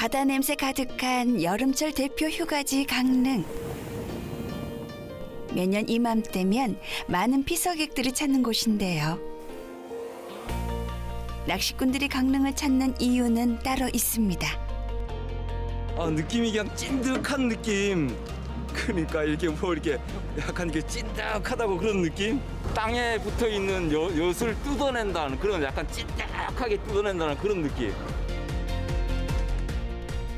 바다 냄새 가득한 여름철 대표 휴가지 강릉. 매년 이맘때면 많은 피서객들이 찾는 곳인데요. 낚시꾼들이 강릉을 찾는 이유는 따로 있습니다. 아 느낌이 그냥 찐득한 느낌. 그러니까 이렇게 뭐 이렇게 약간 이게 찐득하다고 그런 느낌? 땅에 붙어 있는 여, 엿을 뜯어낸다는 그런 약간 찐득하게 뜯어낸다는 그런 느낌.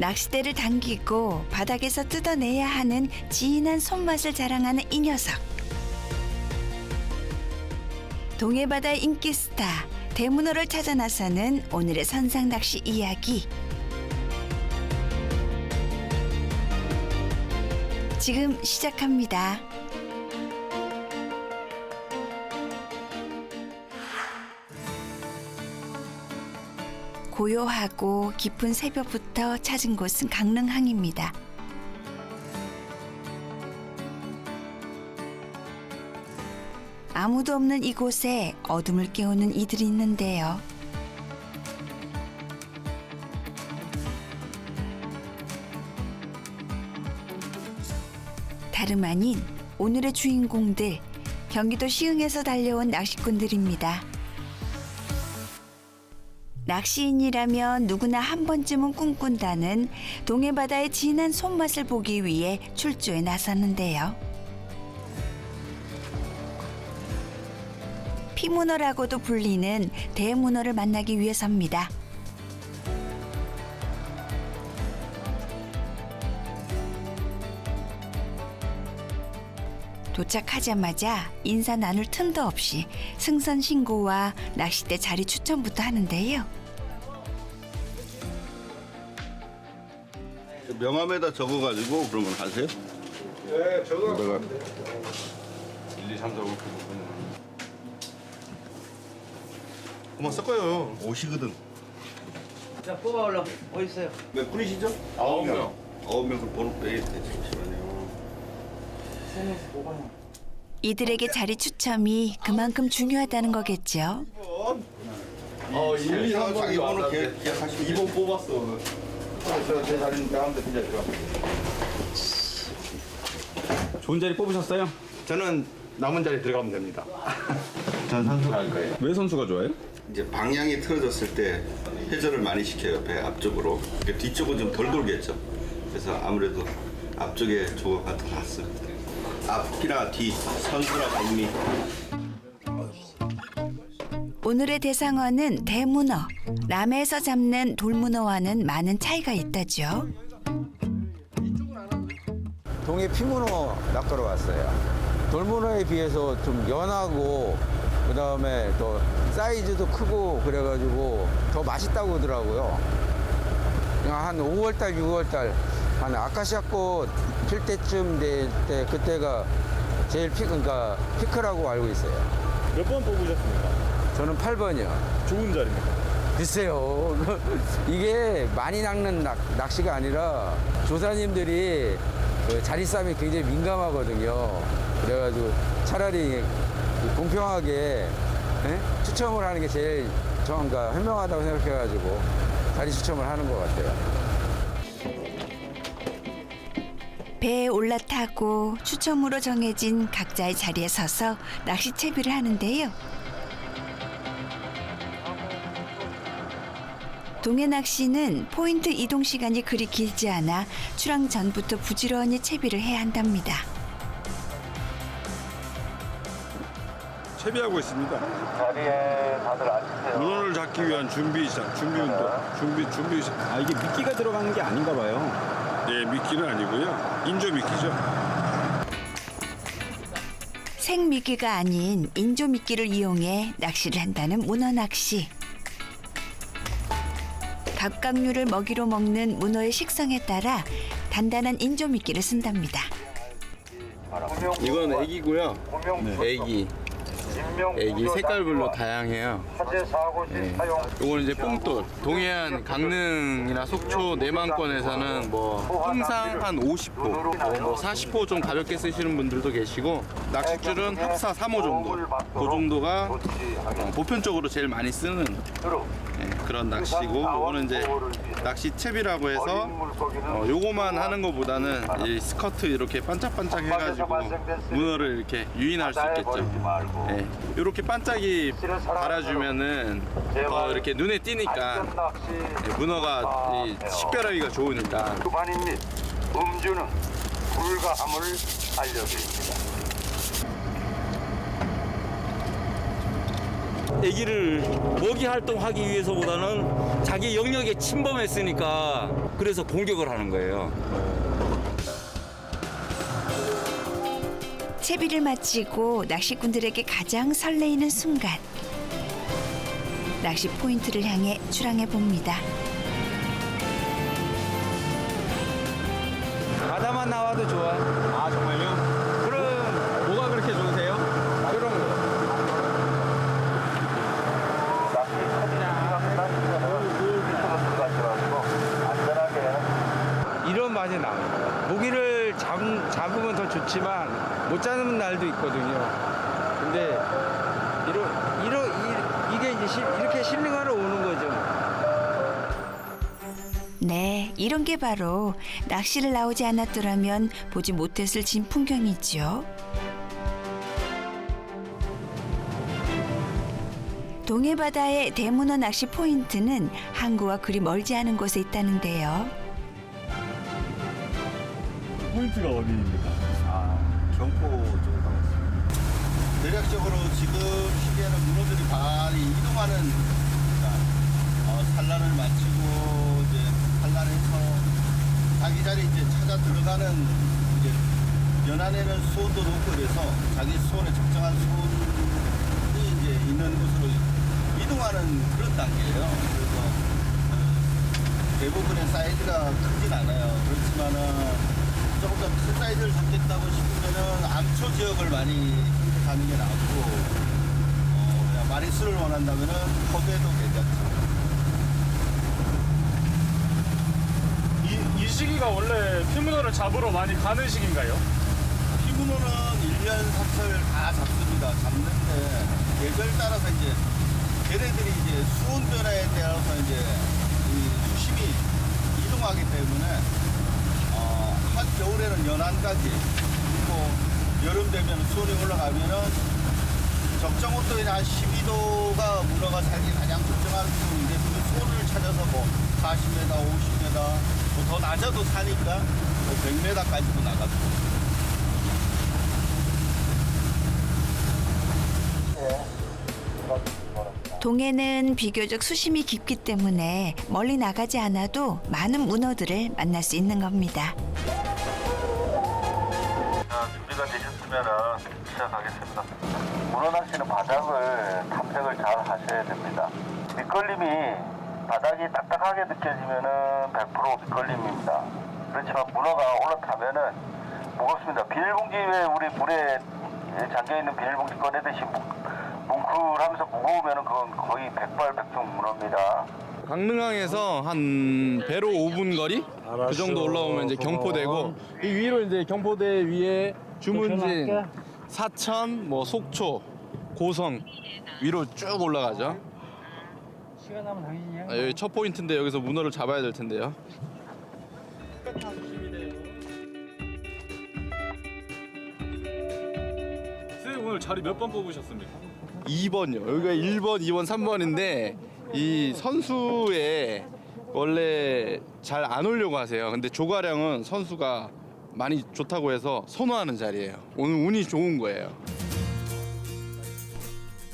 낚싯대를 당기고 바닥에서 뜯어내야 하는 진한 손맛을 자랑하는 이 녀석. 동해바다의 인기 스타 대문어를 찾아 나서는 오늘의 선상 낚시 이야기. 지금 시작합니다. 고요하고 깊은 새벽부터 찾은 곳은 강릉항입니다. 아무도 없는 이곳에 어둠을 깨우는 이들이 있는데요. 다름 아닌 오늘의 주인공들 경기도 시흥에서 달려온 낚시꾼들입니다. 낚시인이라면 누구나 한 번쯤은 꿈꾼다는 동해바다의 진한 손맛을 보기 위해 출조에 나섰는데요. 피문어라고도 불리는 대문어를 만나기 위해서입니다. 도착하자마자 인사 나눌 틈도 없이 승선 신고와 낚싯대 자리 추천부터 하는데요. 명함에다 적어가지고 그러면 하세요? 네, 저도 내가 1, 2, 3, 4, 5, 6, 7, 그만 섞어요. 오시거든. 자 뽑아올라 어디 있어요? 몇 분이시죠? 아홉 명. 아홉 명그 번호 빼야 돼. 잠시만요. 이들에게 자리 추첨이 그만큼 중요하다는 거겠죠. 어, 1, 2, 3, 4, 자기 5, 번호 6, 계약- 7, 계약하시면 2번 뽑았어. 저제 자리는 가운데 그냥 들어. 좋은 자리 뽑으셨어요? 저는 남은 자리 들어가면 됩니다. 전 선수가 할 거예요. 왜 선수가 좋아요? 이제 방향이 틀어졌을 때 회전을 많이 시켜요. 배 앞쪽으로. 그러니까 뒤쪽은 좀 덜 돌겠죠. 그래서 아무래도 앞쪽에 조거가 더 낫습니다. 앞이나 뒤, 선수나 백미. 오늘의 대상어는 대문어. 남해에서 잡는 돌문어와는 많은 차이가 있다죠. 동해 피문어 낚으러 왔어요. 돌문어에 비해서 좀 연하고 그 다음에 또 사이즈도 크고 그래가지고 더 맛있다고 하더라고요. 그냥 한 5월달, 6월달 한 아카시아 꽃 필 때쯤 될 때 그때가 제일 피 그러니까 피크라고 알고 있어요. 몇 번 뽑으셨습니까? 저는 8번이요. 좋은 자리입니다. 글쎄요. 이게 많이 낚는 낚, 낚시가 아니라 조사님들이 그 자리 싸움이 굉장히 민감하거든요. 그래가지고 차라리 공평하게 예? 추첨을 하는 게 제일 정가 현명하다고 생각해가지고 자리 추첨을 하는 것 같아요. 배에 올라타고 추첨으로 정해진 각자의 자리에 서서 낚시 채비를 하는데요. 동해 낚시는 포인트 이동 시간이 그리 길지 않아 출항 전부터 부지런히 채비를 해야 한답니다. 채비하고 있습니다. 자리에 다들 앉으세요. 문어를 잡기 위한 준비 시작, 준비 운동, 준비 준비 시작. 아 이게 미끼가 들어가는 게 아닌가 봐요. 네, 미끼는 아니고요. 인조 미끼죠. 생미끼가 아닌 인조미끼를 이용해 낚시를 한다는 문어 낚시. 갑각류를 먹이로 먹는 문어의 식성에 따라 단단한 인조미끼를 쓴답니다. 이건 애기고요. 애기. 애기 색깔별로 다양해요. 네. 이거는 이제 뽕돌. 동해안 강릉이나 속초 내만권에서는 뭐 항상 한 50호, 뭐 40호 좀 가볍게 쓰시는 분들도 계시고 낚싯줄은 합사 3호 정도. 그 정도가 어, 보편적으로 제일 많이 쓰는 네, 그런 그런 낚시고 요거는 이제 낚시채비라고 해서 어, 요거만 하는 것보다는 이 스커트 이렇게 반짝반짝 해가지고 문어를 이렇게 유인할 수 있겠죠. 예, 이렇게 반짝이 달아주면은 더 이렇게 눈에 띄니까 예, 문어가 이 식별하기가 좋으니까 반입 및 음주는 불가함을 알려드립니다. 애기를 먹이 활동하기 위해서보다는 자기 영역에 침범했으니까 그래서 공격을 하는 거예요. 채비를 마치고 낚시꾼들에게 가장 설레이는 순간. 낚시 포인트를 향해 출항해 봅니다. 좋지만 못 잡는 날도 있거든요. 근데 이런 이런 이, 이게 이제 시- 이렇게 힐링하러 오는 거죠. 네, 이런 게 바로 낚시를 나오지 않았더라면 보지 못했을 진 풍경이죠. 동해 바다의 대문어 낚시 포인트는 항구와 그리 멀지 않은 곳에 있다는데요. 포인트가 어디입니까? 아, 경포 쪽에 가고 있습니다. 대략적으로 지금 시기에는 문어들이 많이 이동하는 그러니까 어, 산란을 마치고 이제 산란해서 자기 자리 이제 찾아 들어가는 이제 연안에는 수온도 높고 그래서 자기 수온에 적정한 수온이 이제 있는 곳으로 이동하는 그런 단계예요. 그래서 어, 대부분의 사이즈가 크진 않아요. 그렇지만은 조금 더 큰 사이즈를 잡겠다고 싶으면은 암초 지역을 많이 선택하는 게 낫고 어, 그냥 마리수를 원한다면은 커브에도 괜찮죠. 이, 이 시기가 원래 피문어를 잡으러 많이 가는 시기인가요? 피문어는 1년 삼철 다 잡습니다. 잡는데 계절 따라서 이제 걔네들이 이제 수온 변화에 따라서 이제 이 수심이 이동하기 때문에 어, 한 겨울에는 연안까지 여름 되면 수온이 올라가면은 적정 온도인 한 12도가 문어가 살기 가장 적정한 수온인데 그 수온을 찾아서 뭐 40m, 50m, 뭐 더 낮아도 사니까 뭐 100m까지도 나가고 동해는 비교적 수심이 깊기 때문에 멀리 나가지 않아도 많은 문어들을 만날 수 있는 겁니다. 되셨으면 시작하겠습니다. 문어 낚시는 바닥을 탐색을 잘 하셔야 됩니다. 밑걸림이 바닥이 딱딱하게 느껴지면은 100% 밑걸림입니다. 그렇지만 문어가 올라타면은 무겁습니다. 비닐봉지에 우리 물에 잠겨 있는 비닐봉지 꺼내듯이 뭉- 뭉클하면서 무거우면은 그건 거의 백발백중 문어입니다. 강릉항에서 한 배로 5분 거리 그 정도 올라오면 이제 경포대고 이 위로 이제 경포대 위에 주문진, 사천, 뭐 속초, 고성 위로 쭉 올라가죠. 시간 나면 당신이 해. 아, 여기 첫 포인트인데 여기서 문어를 잡아야 될 텐데요. 선생님 오늘 자리 몇 번 뽑으셨습니까? 2번요. 여기가 1번, 2번, 3번인데 이 선수에 원래 잘 안 오려고 하세요. 근데 조가량은 선수가 많이 좋다고 해서 선호하는 자리예요. 오늘 운이 좋은 거예요.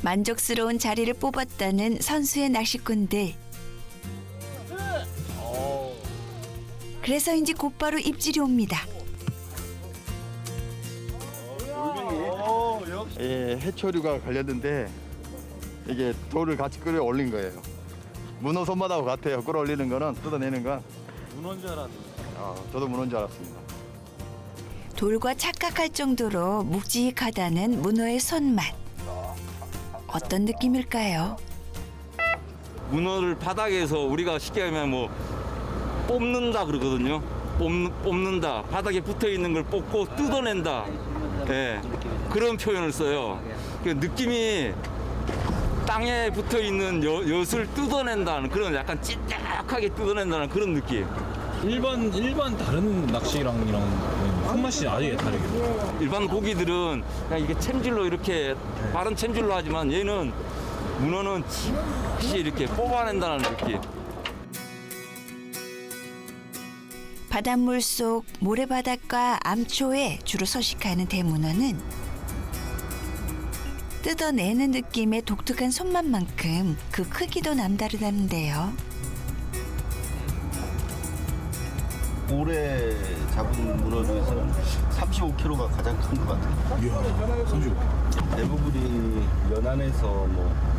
만족스러운 자리를 뽑았다는 선수의 낚시꾼들. 그래서인지 곧바로 입질이 옵니다. 예, 해초류가 걸렸는데 이게 돌을 같이 끌어 올린 거예요. 문어 손바닥하고 같아요. 끌어 올리는 거는 뜯어내는 건. 문어인 줄 알았는데. 아, 저도 문어인 줄 알았습니다. 돌과 착각할 정도로 묵직하다는 문어의 손맛. 어떤 느낌일까요? 문어를 바닥에서 우리가 쉽게 하면 뭐 뽑는다 그러거든요. 뽑는, 뽑는다. 바닥에 붙어 있는 걸 뽑고 뜯어낸다. 예. 그런 표현을 써요. 그 느낌이 땅에 붙어 있는 여, 엿을 뜯어낸다는 그런 약간 찐득하게 뜯어낸다는 그런 느낌. 일반 일반 다른 낚시랑이랑 손맛이 아예 다르게. 일반 고기들은 그냥 이게 챔질로 이렇게 바른 챔질로 하지만 얘는 문어는 즉시 이렇게 뽑아낸다는 느낌. 바닷물 속 모래바닥과 암초에 주로 서식하는 대문어는 뜯어내는 느낌의 독특한 손맛만큼 그 크기도 남다르다는데요. 올해 잡은 문어 중에서는 35kg가 가장 큰 것 같아요. 이야, 선주. 대부분이 연안에서 뭐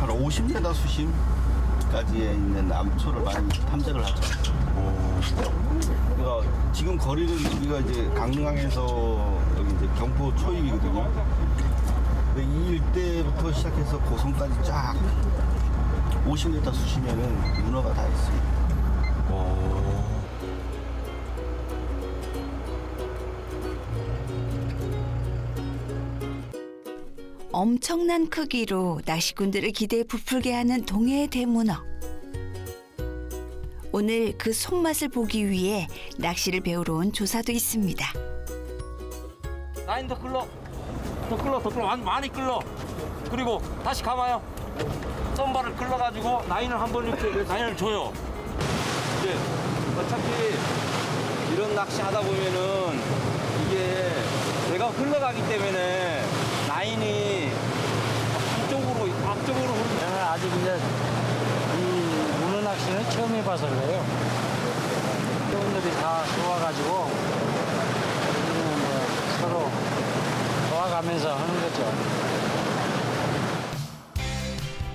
한 50m 수심까지에 있는 암초를 많이 탐색을 하죠. 그러니까 지금 거리는 여기가 이제 강릉항에서 여기 이제 경포 초입이거든요. 근데 이 일대부터 시작해서 고성까지 쫙 50m 수심에는 문어가 다 있습니다. 엄청난 크기로 낚시꾼들을 기대에 부풀게 하는 동해의 대문어. 오늘 그 손맛을 보기 위해 낚시를 배우러 온 조사도 있습니다. 라인 더 끌러. 더 끌러, 더 끌러. 많이, 많이 끌러. 그리고 다시 감아요. 썸바를 끌러가지고 라인을 한 번 이렇게 라인을 줘요. 이제 어차피 이런 낚시 하다 보면은 이게 내가 흘러가기 때문에 라인이 한쪽으로, 앞쪽으로 흐르 저는 아직 이제 이 문어 낚시는 처음 해봐서 그래요. 분들이 다 좋아가지고 우리는 뭐 서로 도와가면서 하는 거죠.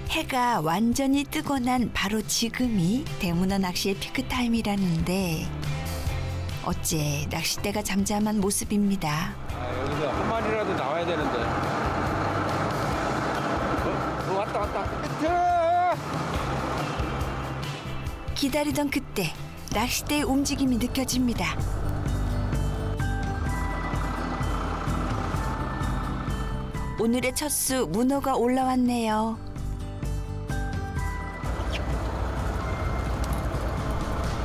해가 완전히 뜨고 난 바로 지금이 대문어 낚시의 피크 타임이라는데 어째 낚싯대가 잠잠한 모습입니다. 아, 여기서 한 마리라도 나와야 되는데. 왔다 왔다. 기다리던 그때 낚싯대의 움직임이 느껴집니다. 오늘의 첫수 문어가 올라왔네요.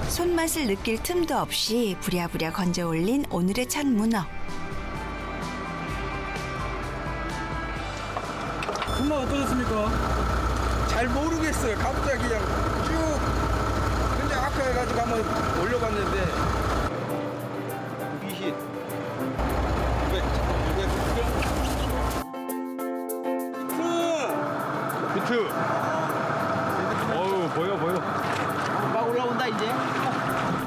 손맛을 느낄 틈도 없이 부랴부랴 건져 올린 오늘의 첫 문어. 어떠셨습니까? 잘 모르겠어요. 갑자기 그냥 쭉. 근데 아까 해가지고 한번 올려봤는데 비시 비트. 어우 보여 보여. 막 올라온다 이제.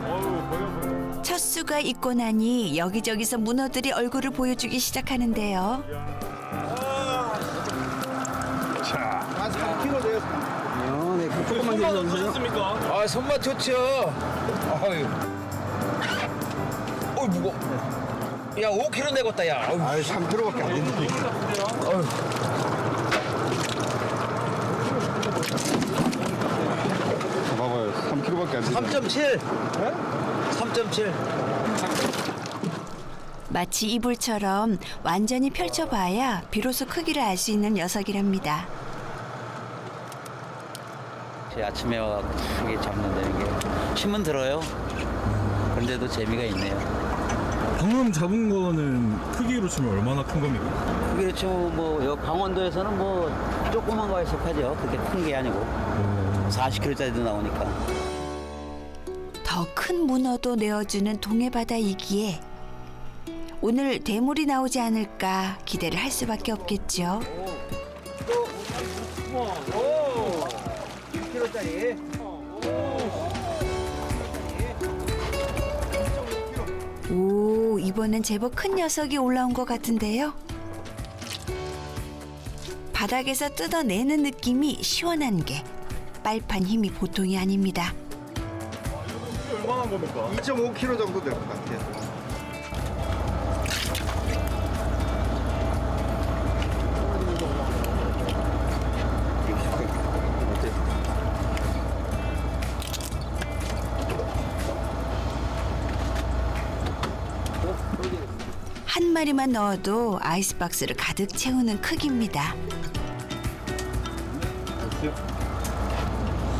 어우 보여 보여. 첫 수가 있고 나니 여기저기서 문어들이 얼굴을 보여주기 시작하는데요. 맛. 어떠셨습니까? 아 손맛 좋죠. 아유. 어 무거. 야 5kg 내겠다 야. 아유. 아, 3kg밖에 안 되는데. 봐봐요, 3kg밖에 안 되는데. 3.7. 3.7. 마치 이불처럼 완전히 펼쳐봐야 비로소 크기를 알 수 있는 녀석이랍니다. 제 아침에 와서 크게 잡는다는 게 힘은 들어요. 그런데도 재미가 있네요. 방금 잡은 거는 크기로 치면 얼마나 큰 겁니까? 그렇죠. 뭐 여기 강원도에서는 뭐 조그만 거에 속하죠. 그렇게 큰 게 아니고 40kg짜리도 나오니까. 더 큰 문어도 내어주는 동해바다이기에 오늘 대물이 나오지 않을까 기대를 할 수밖에 없겠죠. 6kg짜리. 오, 이번엔 제법 큰 녀석이 올라온 것 같은데요. 바닥에서 뜯어내는 느낌이 시원한 게 빨판 힘이 보통이 아닙니다. 얼마나 겁니까? 2.5kg 정도 될 것 같아요. 마리만 넣어도 아이스박스를 가득 채우는 크기입니다.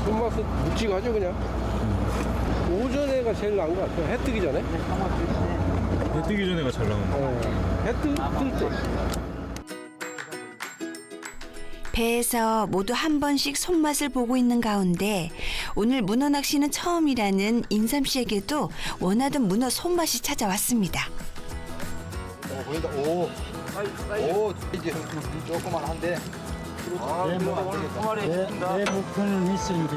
손맛은 묵직하죠 그냥. 오전에가 제일 나은 것 같아요. 해 뜨기 전에. 해 뜨기 전에가 잘 나온다. 어, 해뜰 때. 배에서 모두 한 번씩 손맛을 보고 있는 가운데 오늘 문어 낚시는 처음이라는 인삼 씨에게도 원하던 문어 손맛이 찾아왔습니다. 어, 보인다. 오. 오, 이제 조그만 한데. 아, 내, 목, 내, 내 목표는 있으니까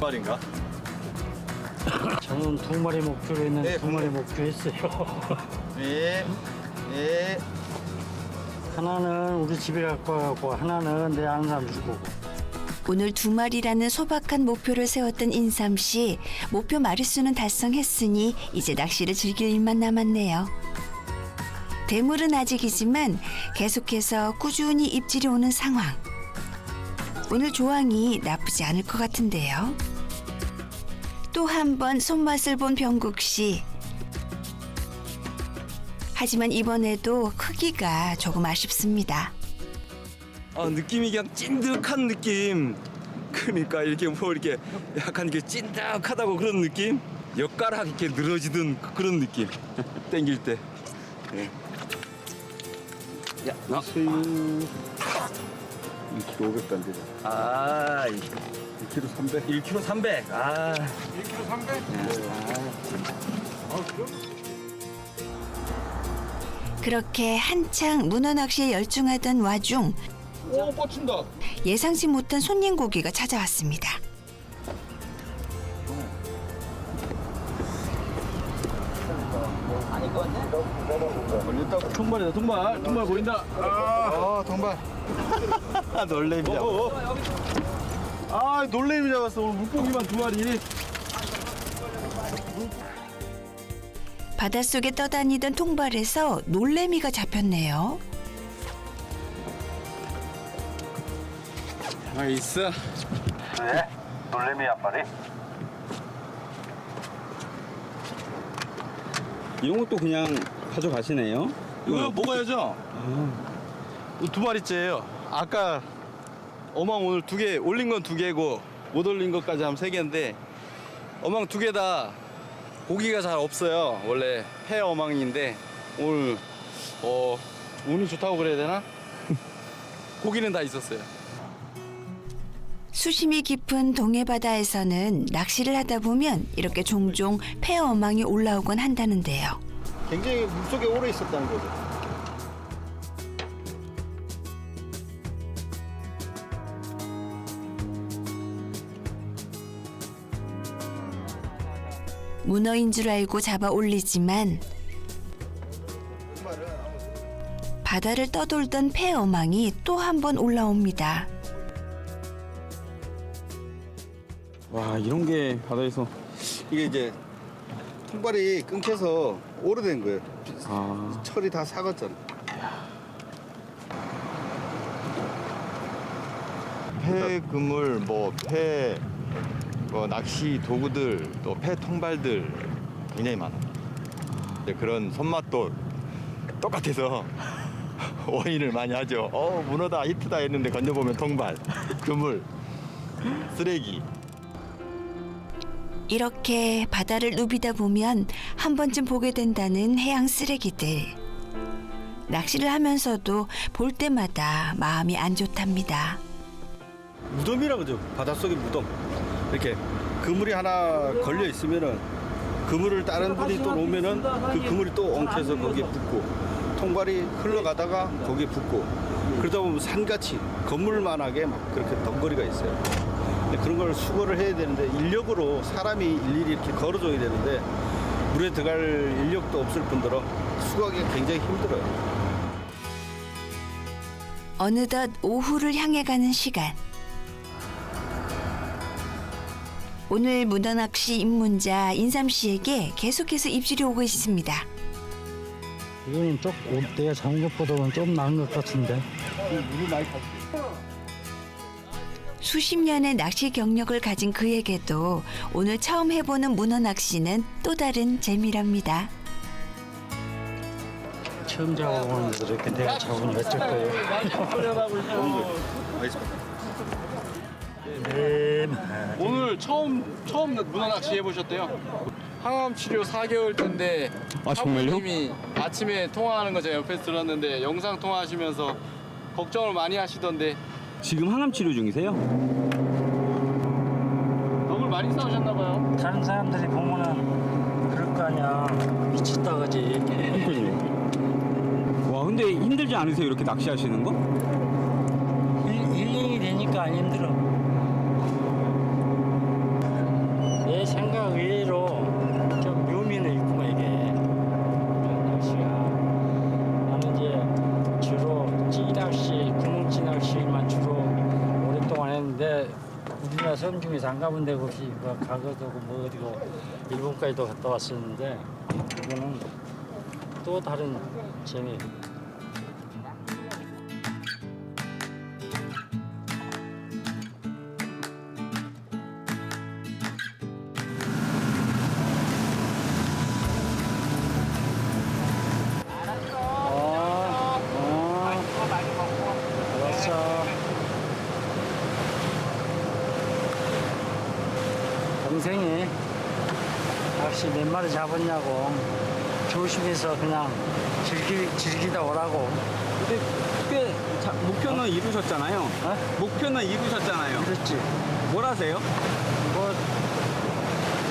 말인가? 저는 두 마리 목표로 했는데 네, 두 마리 목표 했어요. 네. 네. 하나는 우리 집에 갖고 가고 하나는 내 아는 사람 주고. 오늘 두 마리라는 소박한 목표를 세웠던 인삼 씨 목표 마리수는 달성했으니 이제 낚시를 즐길 일만 남았네요. 대물은 아직이지만 계속해서 꾸준히 입질이 오는 상황. 오늘 조항이 나쁘지 않을 것 같은데요. 또 한 번 손맛을 본 병국 씨. 하지만 이번에도 크기가 조금 아쉽습니다. 아 느낌이 그냥 찐득한 느낌. 그러니까 이렇게 뭐 이렇게 약간 이렇게 찐득하다고 그런 느낌. 엿가락 이렇게 늘어지던 그- 그런 느낌. 땡길 때. 예. 야, 나. 2kg 500 단지. 아, 2kg 300. 1kg 300. 아. 그렇게 한창 문어 낚시에 열중하던 와중 오, 뻗친다. 예상치 못한 손님 고기가 찾아왔습니다. 통발이다, 통발. 통발 보인다. 어, 정말. 놀래미야. 아, 놀래미 잡았어. 오늘 물고기만 두 마리. 바닷속에 떠다니던 통발에서 놀래미가 잡혔네요. 나이스. 네, 놀래미 한 마리. 이런 것도 그냥 가져가시네요. 이거 먹어야죠. 두 마리째예요. 아까 어망 오늘 두 개 올린 건 두 개고 못 올린 것까지 하면 세 개인데 어망 두 개 다 고기가 잘 없어요. 원래 폐 어망인데 오늘 어 운이 좋다고 그래야 되나? 고기는 다 있었어요. 수심이 깊은 동해 바다에서는 낚시를 하다 보면 이렇게 종종 폐어망이 올라오곤 한다는데요. 굉장히 물속에 오래 있었다는 거죠. 문어인 줄 알고 잡아 올리지만 바다를 떠돌던 폐 어망이 또 한 번 올라옵니다. 와 이런 게 바다에서 이게 이제 통발이 끊겨서 오래된 거예요. 아 철이 다 삭았잖아. 폐 그물, 뭐폐 뭐 낚시 도구들, 또 폐 통발들 굉장히 많아. 이제 그런 손맛도 똑같아서 원인을 많이 하죠. 어 문어다 히트다 했는데 건져보면 통발, 그물, 쓰레기. 이렇게 바다를 누비다 보면 한 번쯤 보게 된다는 해양 쓰레기들. 낚시를 하면서도 볼 때마다 마음이 안 좋답니다. 무덤이라 그죠. 바닷속의 무덤. 이렇게 그물이 하나 걸려 있으면은 그물을 다른 분이 또 놓으면은 그 그물이 또 엉켜서 거기에 붙고 통발이 흘러가다가 거기에 붙고 그러다 보면 산같이 건물만하게 막 그렇게 덩거리가 있어요. 근데 그런 걸 수거를 해야 되는데 인력으로 사람이 일일이 이렇게 걸어줘야 되는데 물에 들어갈 인력도 없을 뿐더러 수거하기가 굉장히 힘들어요. 어느덧 오후를 향해 가는 시간. 오늘 문어 낚시 입문자 인삼 씨에게 계속해서 입질이 오고 있습니다. 이거는 좀 내가 잡은 것보다는 좀 나은 것 같은데. 수십 년의 낚시 경력을 가진 그에게도 오늘 처음 해보는 문어 낚시는 또 다른 재미랍니다. 처음 잡아보는데 이렇게 내가 잡으니 어쩔 거예요. 오늘 처음 처음 문어 낚시 해보셨대요? 항암 치료 4개월 때인데 아, 정말요? 사부님이 아침에 통화하는 거 제가 옆에서 들었는데 영상 통화하시면서 걱정을 많이 하시던데 지금 항암 치료 중이세요? 너무 많이 싸우셨나 봐요. 다른 사람들이 보면은 그럴 거 아니야. 미쳤다 그지. 와 근데 힘들지 않으세요 이렇게 낚시하시는 거? 힐- 힐링이 되니까 안 힘들어. 내 생각 외로 좀 묘미는 있구만 이게 날씨가. 나는 이제 주로 찌낚시, 구멍찌 낚시만 주로 오랫동안 했는데 우리나라 섬 중에서 안 가본 데가 없이 뭐 가거도 뭐 어디고 일본까지도 갔다 왔었는데 이거는 또 다른 재미. 동생이 낚시 몇 마리 잡았냐고 조심해서 그냥 즐기, 즐기다 오라고. 근데 꽤 자, 목표는 이루셨잖아요. 어? 목표는 이루셨잖아요. 그렇지. 뭘 하세요? 뭐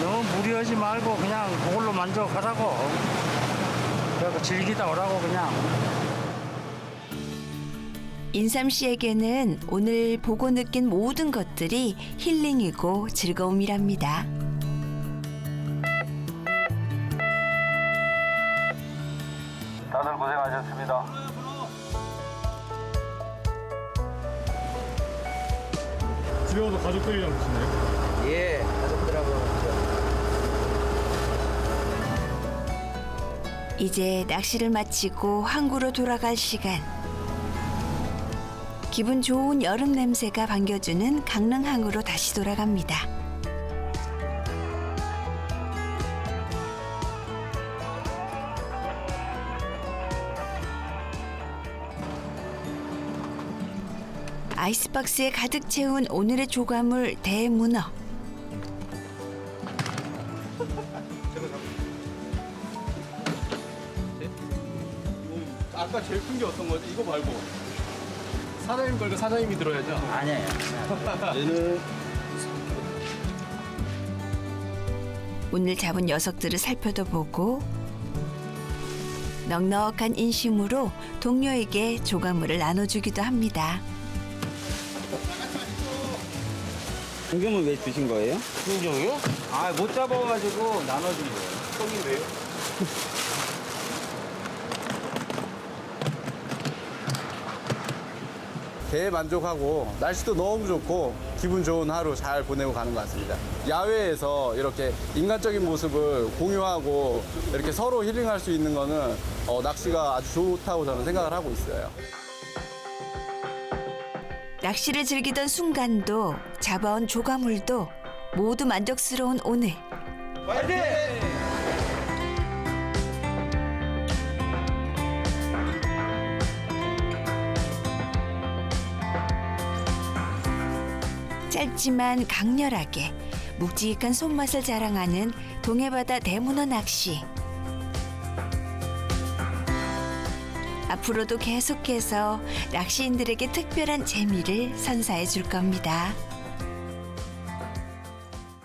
너무 무리하지 말고 그냥 그걸로 만족하라고. 그래서 즐기다 오라고 그냥. 인삼 씨에게는 오늘 보고 느낀 모든 것들이 힐링이고 즐거움이랍니다. 다들 고생하셨습니다. 집에 와서 가족들이랑 드시나요? 예, 가족들하고 이제 낚시를 마치고 항구로 돌아갈 시간. 기분 좋은 여름 냄새가 반겨주는 강릉항으로 다시 돌아갑니다. 아이스박스에 가득 채운 오늘의 조과물 대문어. 아까 제일 큰 게 어떤 거지? 이거 말고 사장님 걸고 사장님이 들어야죠. 아니에요. 얘는 오늘 잡은 녀석들을 살펴도 보고 넉넉한 인심으로 동료에게 조과물을 나눠주기도 합니다. 공경은 왜 드신 거예요? 신종이요? 아, 못 잡아가지고 나눠준 거예요. 형님 왜요? 대만족하고 날씨도 너무 좋고 기분 좋은 하루 잘 보내고 가는 것 같습니다. 야외에서 이렇게 인간적인 모습을 공유하고 이렇게 서로 힐링할 수 있는 거는 어, 낚시가 아주 좋다고 저는 생각을 하고 있어요. 낚시를 즐기던 순간도 잡아온 조과물도 모두 만족스러운 오늘. 짧지만 강렬하게 묵직한 손맛을 자랑하는 동해바다 대문어 낚시. 앞으로도 계속해서 낚시인들에게 특별한 재미를 선사해 줄 겁니다.